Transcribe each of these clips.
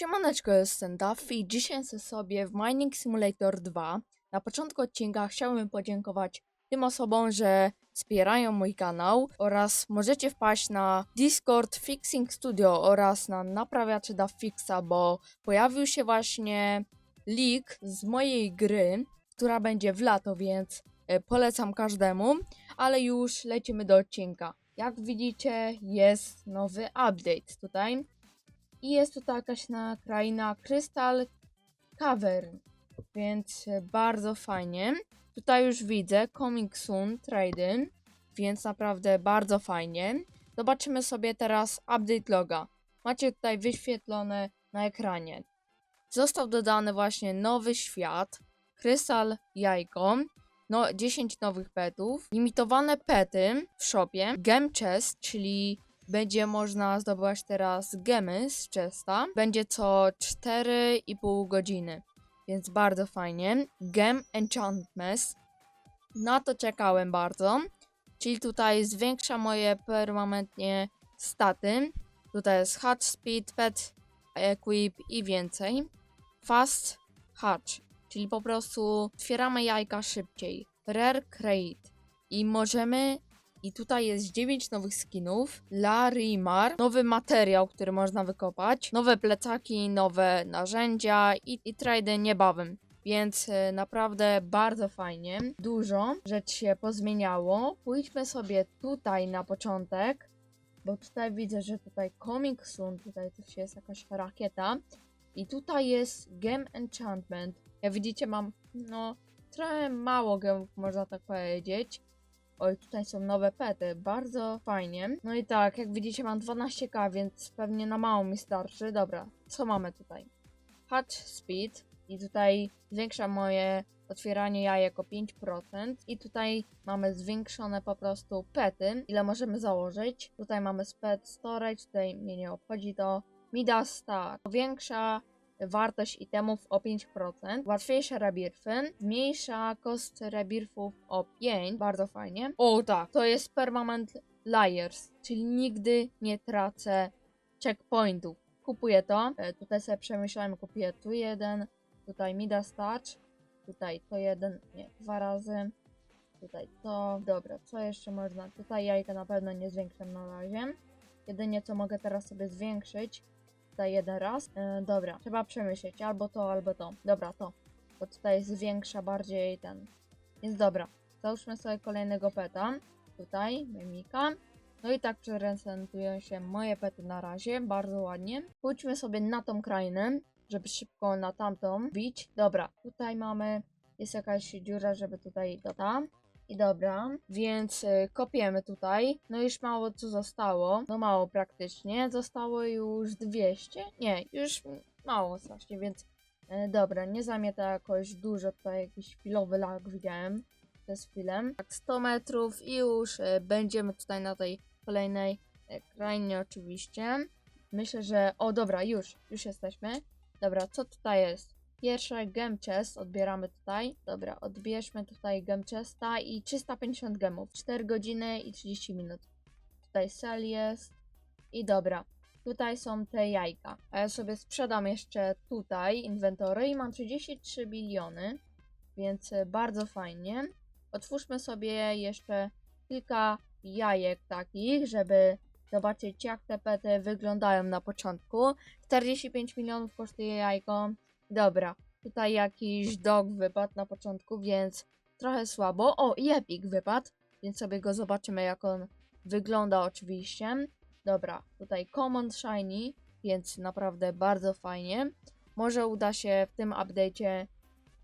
Siemaneczko, jestem Duffy i dzisiaj jestem sobie w Mining Simulator 2. Na początku odcinka chciałbym podziękować tym osobom, że wspierają mój kanał oraz możecie wpaść na Discord Fixing Studio oraz na naprawiacze Duffixa, bo pojawił się właśnie leak z mojej gry, która będzie w lato, więc e, polecam każdemu, ale już lecimy do odcinka. Jak widzicie, jest nowy update tutaj. I jest tutaj jakaś na kraina Crystal Cavern, więc bardzo fajnie. Tutaj już widzę Coming Soon Trading, więc naprawdę bardzo fajnie. Zobaczymy sobie teraz update loga. Macie tutaj wyświetlone na ekranie. Został dodany właśnie nowy świat, Krystal Jajko, no 10 nowych petów, limitowane pety w shopie, Gem Chest, czyli będzie można zdobywać teraz gemy z chesta. Będzie co 4,5 godziny, więc bardzo fajnie. Gem Enchantments. Na to czekałem bardzo. Czyli tutaj zwiększa moje permanentnie staty. Tutaj jest Hatch Speed, Pet Equip i więcej. Fast Hatch, czyli po prostu otwieramy jajka szybciej. Rare Crate. I możemy i tutaj jest 9 nowych skinów. Larimar, nowy materiał, który można wykopać, nowe plecaki, nowe narzędzia i, i trady niebawem. Więc e, naprawdę bardzo fajnie. Dużo rzeczy się pozmieniało. Pójdźmy sobie tutaj na początek, bo tutaj widzę, że tutaj Comic Soon, tutaj też jest jakaś rakieta. I tutaj jest Gem Enchantment. Jak widzicie mam, no, trochę mało gemów, można tak powiedzieć. Oj, tutaj są nowe pety, bardzo fajnie. No i tak, jak widzicie mam 12k, więc pewnie na mało mi starczy. Dobra, co mamy tutaj? Hatch Speed i tutaj zwiększa moje otwieranie jajek o 5% i tutaj mamy zwiększone po prostu pety, ile możemy założyć. Tutaj mamy Pet Storage, tutaj mnie nie obchodzi to. Midas Star powiększa wartość itemów o 5%, łatwiejsze rebirfy, zmniejsza koszt rebirfów o 5, bardzo fajnie. O tak, to jest Permanent Liars, czyli nigdy nie tracę checkpointów. Kupuję to, e, tutaj sobie przemyślałem, kupię tu jeden, tutaj Midas Touch, tutaj to jeden, nie, dwa razy, tutaj to, dobra, co jeszcze można, tutaj jajka na pewno nie zwiększam na razie, jedynie co mogę teraz sobie zwiększyć, tutaj jeden raz. E, dobra, trzeba przemyśleć albo to, albo to. Dobra, to. Bo tutaj zwiększa bardziej ten. Więc dobra, załóżmy sobie kolejnego peta. Tutaj, mimika. No i tak prezentują się moje pety na razie, bardzo ładnie. Pójdźmy sobie na tą krainę, żeby szybko na tamtą bić. Dobra, tutaj mamy, jest jakaś dziura, żeby tutaj do tam. I dobra, więc y, kopiemy tutaj. No już mało co zostało. No mało praktycznie. Zostało już 200. Nie, już mało strasznie, więc y, dobra, nie zajmie to jakoś dużo. Tutaj jakiś chwilowy lag widziałem przez chwilę. Tak, 100 metrów i już y, będziemy tutaj na tej kolejnej krainie oczywiście. Myślę, że... O, dobra, już, już jesteśmy. Dobra, co tutaj jest? Pierwsze gem chest odbieramy tutaj. Dobra, odbierzmy tutaj gem chesta i 350 gemów. 4 godziny i 30 minut. Tutaj sel jest. I dobra, tutaj są te jajka. A ja sobie sprzedam jeszcze tutaj inwentory i mam 33 biliony. Więc bardzo fajnie. Otwórzmy sobie jeszcze kilka jajek takich, żeby zobaczyć jak te pety wyglądają na początku. 45 milionów kosztuje jajko. Dobra, tutaj jakiś dog wypadł na początku, więc trochę słabo. O, i Epic wypadł, więc sobie go zobaczymy, jak on wygląda oczywiście. Dobra, tutaj Common Shiny, więc naprawdę bardzo fajnie. Może uda się w tym update'cie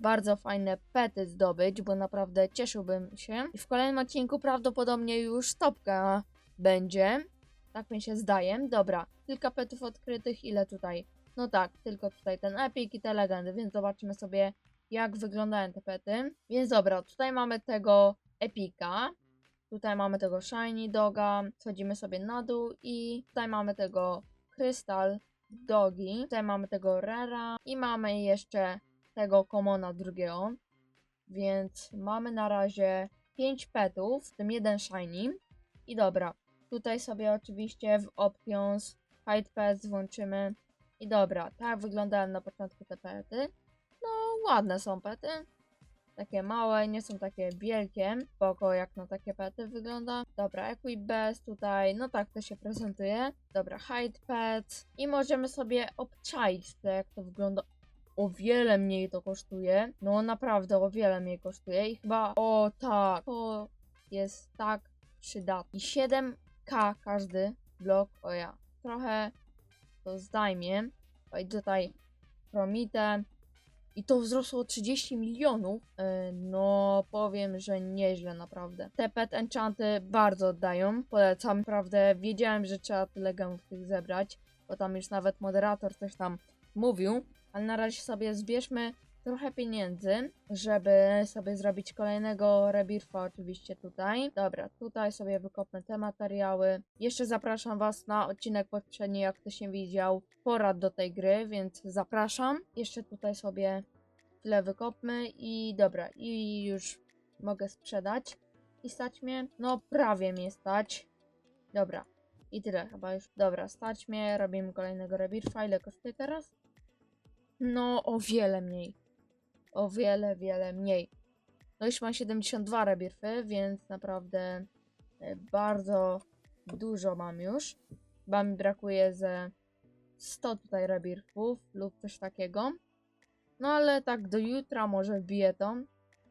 bardzo fajne pety zdobyć, bo naprawdę cieszyłbym się. I w kolejnym odcinku prawdopodobnie już topka będzie. Tak mi się zdaje. Dobra, kilka petów odkrytych. Ile tutaj? No tak, tylko tutaj ten epic i te legendy, więc zobaczymy sobie jak wyglądają te pety. Więc dobra, tutaj mamy tego epika. Tutaj mamy tego shiny doga. Schodzimy sobie na dół i tutaj mamy tego krystal dogi. Tutaj mamy tego rera i mamy jeszcze tego komona drugiego. Więc mamy na razie 5 petów, w tym jeden shiny. I dobra, tutaj sobie oczywiście w options hide pets włączymy I dobra, tak wyglądają na początku te pety. No, ładne są pety. Takie małe, nie są takie wielkie. Spoko, jak na takie pety wygląda. Dobra, Equip Best tutaj, no tak to się prezentuje. Dobra, Hide Pet. I możemy sobie obczaić to, jak to wygląda. O wiele mniej to kosztuje. No naprawdę, o wiele mniej kosztuje. I chyba, o tak, to jest tak przydatne. I 7k każdy blok, o ja. Trochę to zdajmie. Tutaj Promite. I to wzrosło o 30 milionów. Yy, No, powiem, że nieźle naprawdę. Te pet enchanty bardzo oddają. Polecam, naprawdę. Wiedziałem, że trzeba tyle gemów tych zebrać, bo tam już nawet moderator coś tam mówił. Ale na razie sobie zbierzmy trochę pieniędzy, żeby sobie zrobić kolejnego rebirfa oczywiście tutaj. Dobra, tutaj sobie wykopmy te materiały. Jeszcze zapraszam Was na odcinek poprzedni, jak ktoś nie widział, porad do tej gry, więc zapraszam. Jeszcze tutaj sobie tyle wykopmy i dobra, i już mogę sprzedać. I stać mnie? No prawie mnie stać. Dobra. I tyle chyba już. Dobra, stać mnie, robimy kolejnego rebirfa. Ile kosztuje teraz? No, o wiele mniej. O wiele, wiele mniej. No już mam 72 rebirfy, więc naprawdę e, bardzo dużo mam już. Chyba mi brakuje ze 100 tutaj rebirfów lub coś takiego. No ale tak do jutra może wbiję to.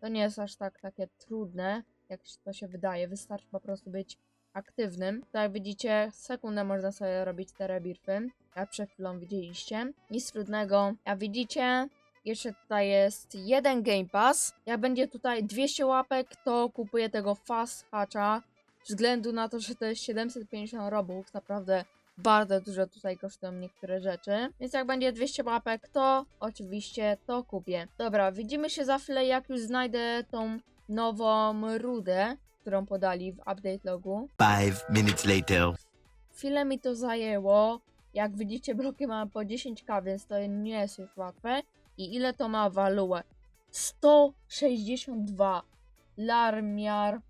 To nie jest aż tak takie trudne, jak to się wydaje. Wystarczy po prostu być aktywnym. Tak jak widzicie, sekundę można sobie robić te rebirfy. Jak przed chwilą widzieliście. Nic trudnego. Jak widzicie, jeszcze tutaj jest jeden Game Pass. Jak będzie tutaj 200 łapek, to kupuję tego Fast Hatcha. Względu na to, że to jest 750 robux, naprawdę bardzo dużo tutaj kosztują niektóre rzeczy. Więc jak będzie 200 łapek, to oczywiście to kupię. Dobra, widzimy się za chwilę, jak już znajdę tą nową rudę, którą podali w update logu. Five minutes later. Chwilę mi to zajęło. Jak widzicie, bloki mam po 10k, więc to nie jest już łatwe. I ile to ma waluę? 162 larmiar.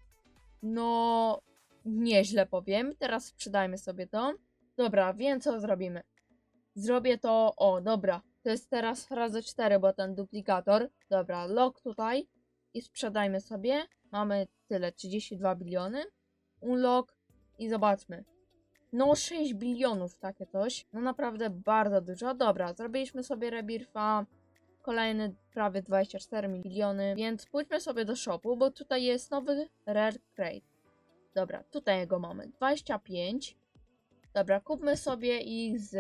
No, nieźle powiem. Teraz sprzedajmy sobie to. Dobra, wiem co zrobimy. Zrobię to, o dobra, to jest teraz razy 4, bo ten duplikator. Dobra, lock tutaj i sprzedajmy sobie. Mamy tyle, 32 biliony. Unlock i zobaczmy. No 6 bilionów takie coś. No naprawdę bardzo dużo. Dobra, zrobiliśmy sobie rebirfa. Kolejny prawie 24 miliony. Więc pójdźmy sobie do shopu, bo tutaj jest nowy rare crate. Dobra, tutaj go mamy. 25. Dobra, kupmy sobie ich z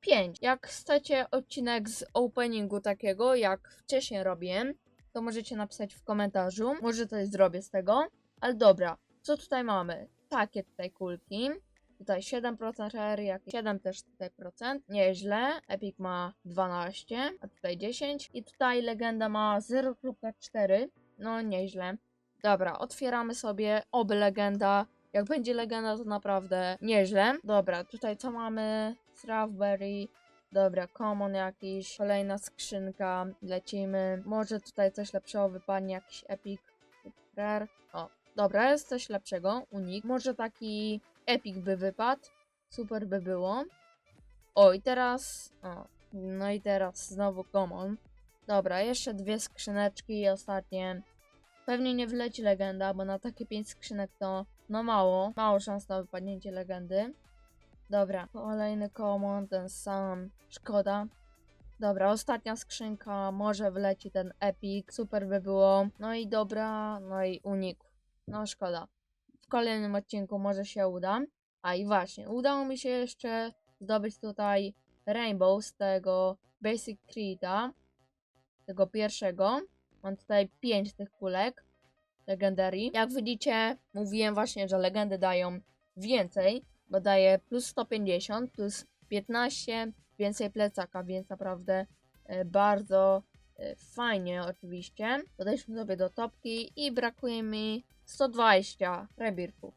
5. Jak chcecie odcinek z openingu takiego, jak wcześniej robiłem, to możecie napisać w komentarzu. Może coś zrobię z tego. Ale dobra, co tutaj mamy? Takie tutaj kulki. Tutaj 7% rare, jakieś 7 też tutaj procent. Nieźle. Epic ma 12, a tutaj 10. I tutaj legenda ma 0.4. No nieźle. Dobra, otwieramy sobie oby legenda. Jak będzie legenda, to naprawdę nieźle. Dobra, tutaj co mamy? Strawberry. Dobra, common jakiś. Kolejna skrzynka. Lecimy. Może tutaj coś lepszego wypadnie, jakiś epic. Rare. O, dobra, jest coś lepszego. Unik. Może taki epic by wypadł. Super by było. O, i teraz... O, no i teraz znowu common. Dobra, jeszcze dwie skrzyneczki i ostatnie. Pewnie nie wleci legenda, bo na takie pięć skrzynek to no mało. Mało szans na wypadnięcie legendy. Dobra, kolejny common, ten sam. Szkoda. Dobra, ostatnia skrzynka, może wleci ten epic, super by było. No i dobra, no i unik. No szkoda. Kolejnym odcinku może się uda. A i właśnie, udało mi się jeszcze zdobyć tutaj Rainbow z tego Basic Creed'a. Tego pierwszego. Mam tutaj 5 tych kulek. Legendary. Jak widzicie, mówiłem właśnie, że legendy dają więcej, bo daje plus 150, plus 15, więcej plecaka, więc naprawdę e, bardzo e, fajnie oczywiście. Podejdźmy sobie do topki i brakuje mi 120 rebirfów.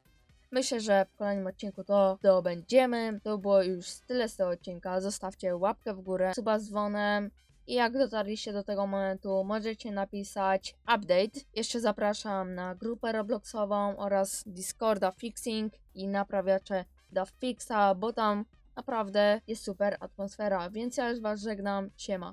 Myślę, że w kolejnym odcinku to dobędziemy. To było już tyle z tego odcinka. Zostawcie łapkę w górę, suba z dzwonem. I jak dotarliście do tego momentu, możecie napisać update. Jeszcze zapraszam na grupę Robloxową oraz Discorda Fixing i naprawiacze da Fixa, bo tam Naprawdę jest super atmosfera, więc ja już was żegnam. Siema.